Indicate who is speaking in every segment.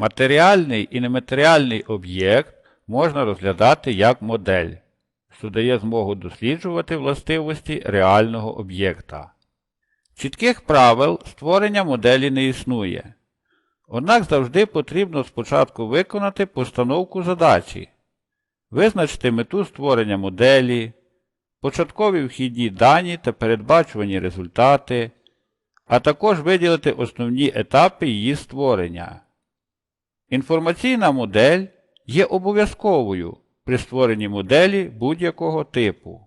Speaker 1: Матеріальний і нематеріальний об'єкт можна розглядати як модель, що дає змогу досліджувати властивості реального об'єкта. Чітких правил створення моделі не існує. Однак завжди потрібно спочатку виконати постановку задачі, визначити мету створення моделі, початкові вхідні дані та передбачувані результати, а також виділити основні етапи її створення. Інформаційна модель є обов'язковою при створенні моделі будь-якого типу.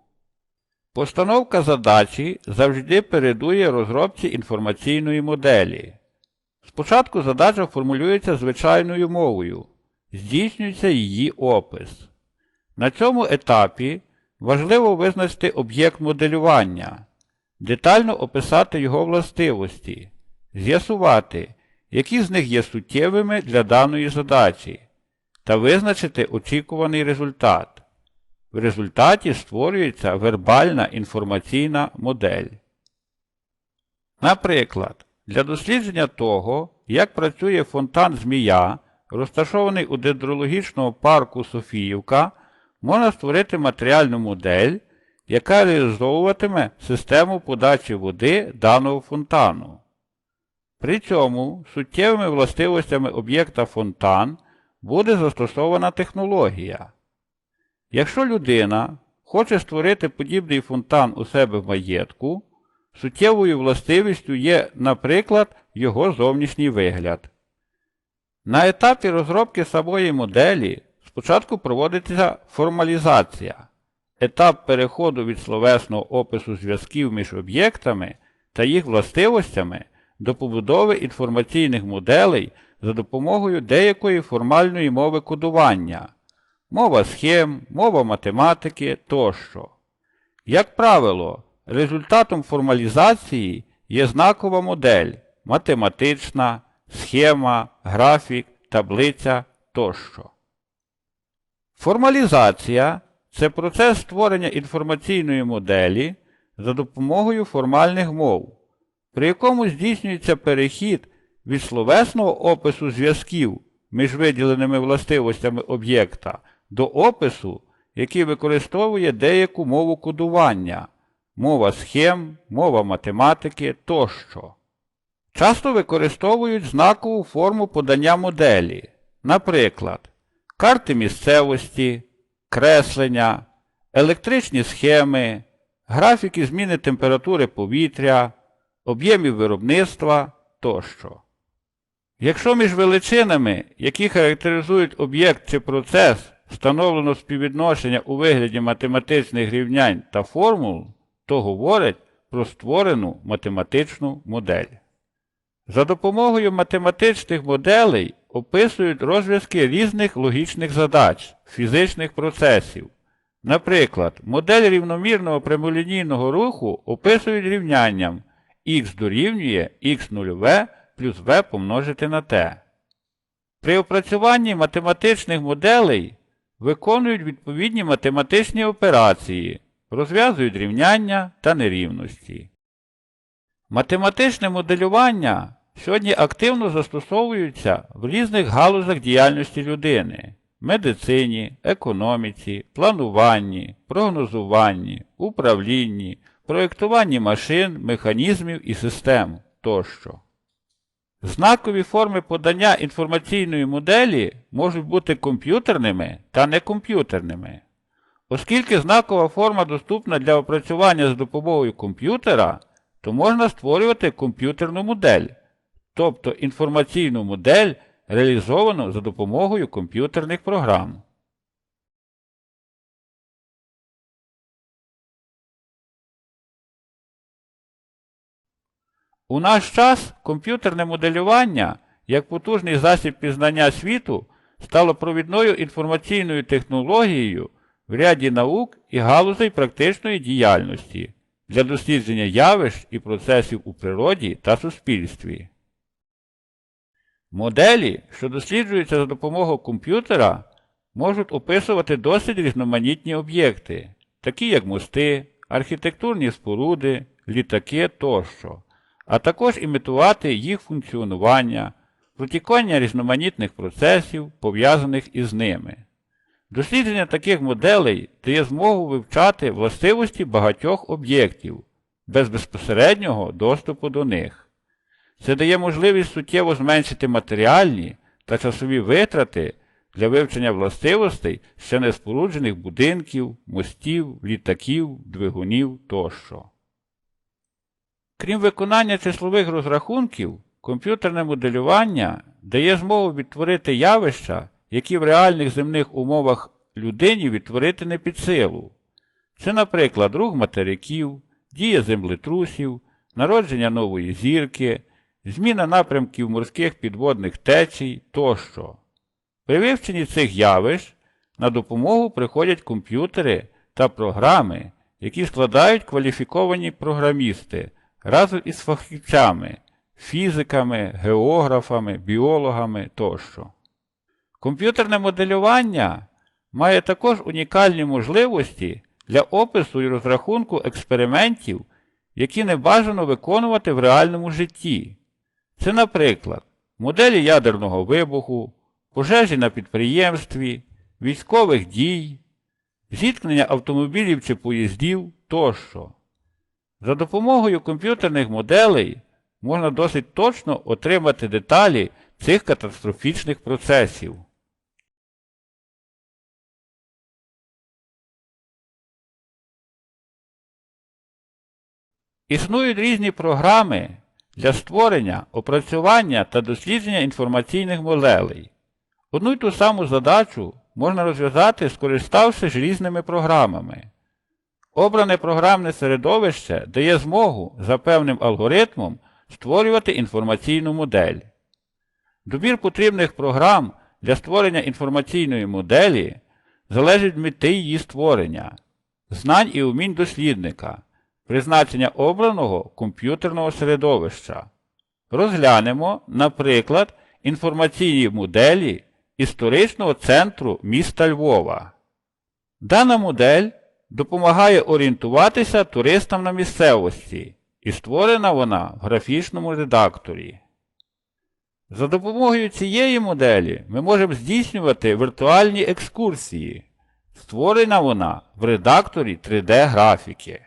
Speaker 1: Постановка задачі завжди передує розробці інформаційної моделі. Спочатку задача формулюється звичайною мовою, здійснюється її опис. На цьому етапі важливо визначити об'єкт моделювання, детально описати його властивості, з'ясувати, які з них є суттєвими для даної задачі, та визначити очікуваний результат. В результаті створюється вербальна інформаційна модель. Наприклад, для дослідження того, як працює фонтан Змія, розташований у дендрологічному парку Софіївка, можна створити матеріальну модель, яка реалізовуватиме систему подачі води даного фонтану. При цьому суттєвими властивостями об'єкта фонтан буде застосована технологія. Якщо людина хоче створити подібний фонтан у себе в маєтку, суттєвою властивістю є, наприклад, його зовнішній вигляд. На етапі розробки самої моделі спочатку проводиться формалізація, етап переходу від словесного опису зв'язків між об'єктами та їх властивостями до побудови інформаційних моделей за допомогою деякої формальної мови кодування, мова схем, мова математики тощо. Як правило, результатом формалізації є знакова модель математична, схема, графік, таблиця тощо. Формалізація це процес створення інформаційної моделі за допомогою формальних мов, при якому здійснюється перехід від словесного опису зв'язків між виділеними властивостями об'єкта до опису, який використовує деяку мову кодування, мова схем, мова математики тощо. Часто використовують знакову форму подання моделі, наприклад, карти місцевості, креслення, електричні схеми, графіки зміни температури повітря, об'ємів виробництва тощо. Якщо між величинами, які характеризують об'єкт чи процес, встановлено співвідношення у вигляді математичних рівнянь та формул, то говорять про створену математичну модель. За допомогою математичних моделей описують розв'язки різних логічних задач, фізичних процесів. Наприклад, модель рівномірного прямолінійного руху описують рівнянням х дорівнює х0v плюс v помножити на t. При опрацюванні математичних моделей виконують відповідні математичні операції, розв'язують рівняння та нерівності. Математичне моделювання сьогодні активно застосовуються в різних галузях діяльності людини медицині, економіці, плануванні, прогнозуванні, управлінні, проєктуванні машин, механізмів і систем тощо. Знакові форми подання інформаційної моделі можуть бути комп'ютерними та некомп'ютерними. Оскільки знакова форма доступна для опрацювання з допомогою комп'ютера, то можна створювати комп'ютерну модель, тобто інформаційну модель, реалізовану за допомогою комп'ютерних програм. У наш час комп'ютерне моделювання, як потужний засіб пізнання світу, стало провідною інформаційною технологією в ряді наук і галузей практичної діяльності для дослідження явищ і процесів у природі та суспільстві. Моделі, що досліджуються за допомогою комп'ютера, можуть описувати досить різноманітні об'єкти, такі як мости, архітектурні споруди, літаки тощо, а також імітувати їх функціонування, протікання різноманітних процесів, пов'язаних із ними. Дослідження таких моделей дає змогу вивчати властивості багатьох об'єктів без безпосереднього доступу до них. Це дає можливість суттєво зменшити матеріальні та часові витрати для вивчення властивостей ще не споруджених будинків, мостів, літаків, двигунів тощо. Крім виконання числових розрахунків, комп'ютерне моделювання дає змогу відтворити явища, які в реальних земних умовах людині відтворити не під силу. Це, наприклад, рух материків, дія землетрусів, народження нової зірки, зміна напрямків морських підводних течій тощо. При вивченні цих явищ на допомогу приходять комп'ютери та програми, які складають кваліфіковані програмісти разом із фахівцями, фізиками, географами, біологами тощо. Комп'ютерне моделювання має також унікальні можливості для опису і розрахунку експериментів, які не бажано виконувати в реальному житті. Це, наприклад, моделі ядерного вибуху, пожежі на підприємстві, військових дій, зіткнення автомобілів чи поїздів тощо. За допомогою комп'ютерних моделей можна досить точно отримати деталі цих катастрофічних процесів. Існують різні програми для створення, опрацювання та дослідження інформаційних моделей. Одну й ту саму задачу можна розв'язати, скориставшись різними програмами. Обране програмне середовище дає змогу за певним алгоритмом створювати інформаційну модель. Добір потрібних програм для створення інформаційної моделі залежить від мети її створення, знань і умінь дослідника, призначення обраного комп'ютерного середовища. Розглянемо, наприклад, інформаційні моделі історичного центру міста Львова. Дана модель допомагає орієнтуватися туристам на місцевості, і створена вона в графічному редакторі. За допомогою цієї моделі ми можемо здійснювати віртуальні екскурсії. Створена вона в редакторі 3D-графіки.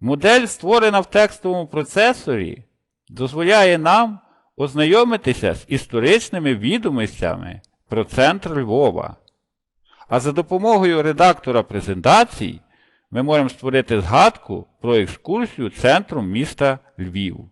Speaker 1: Модель, створена в текстовому процесорі, дозволяє нам ознайомитися з історичними відомостями про центр Львова. А за допомогою редактора презентацій ми можемо створити згадку про екскурсію центром міста Львів.